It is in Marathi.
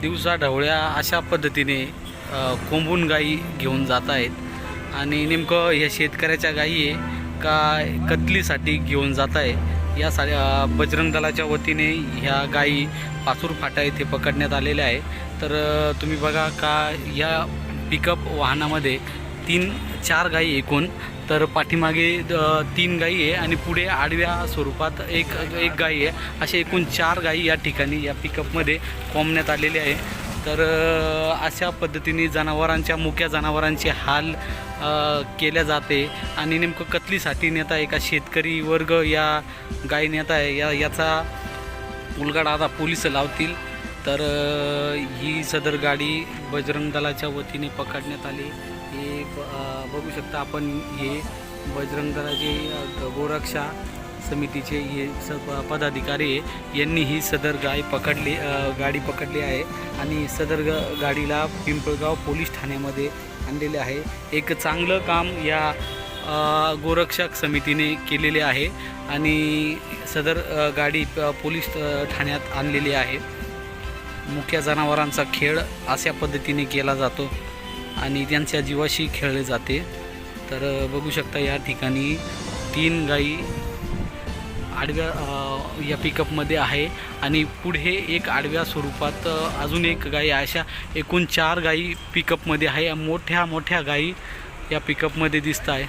दिवसा ढवळ्या अशा पद्धतीने कोंबून गाई घेऊन जात आहेत. आणि नेमकं ह्या शेतकऱ्याच्या गाई आहे का कतलीसाठी घेऊन जात आहे? या सा बजरंग दलाच्या वतीने ह्या गाई पाचूर फाटा येथे पकडण्यात आलेल्या आहे तर तुम्ही बघा का या पिकअप वाहनामध्ये तीन चार गाई एकूण तर पाठीमागे तीन गाई आहे आणि पुढे आडव्या स्वरूपात एक एक गाई आहे. असे एकूण चार गाई या ठिकाणी या पिकअपमध्ये कोंबण्यात आलेले आहे. तर अशा पद्धतीने जनावरांच्या मुक्या जनावरांचे हाल केल्या जाते. आणि नेमकं कतलीसाठी नेता आहे शेतकरी वर्ग या गाय नेता आहे. या याचा उलगाडा आता पोलीस लावतील. तर ही सदर गाडी बजरंग दलाच्या वतीने पकडण्यात आली. हे ब- बघू शकता आपण हे बजरंग दलाचे गोरक्षा समितीचे हे स पदाधिकारी यांनी ही सदर गाय पकडली गाडी पकडली आहे आणि सदर ग गाडीला पिंपळगाव पोलीस ठाण्यामध्ये आणलेले आहे. एक चांगलं काम या गोरक्षक समितीने केलेले आहे आणि सदर गाडी प- पोलीस ठाण्यात आणलेली आहे. मुख्य जनावरांचा खेळ अशा पद्धतीने केला जातो आणि त्यांच्या जीवाशी खेळले जाते. तर बघू शकता या ठिकाणी तीन गाई आडव्या या पिकअपमध्ये आहे आणि पुढे एक आडव्या स्वरूपात अजून एक गाई अशा एकूण चार गाई पिकअपमध्ये आहे. मोठ्या मोठ्या गाई या पिकअपमध्ये दिसत आहे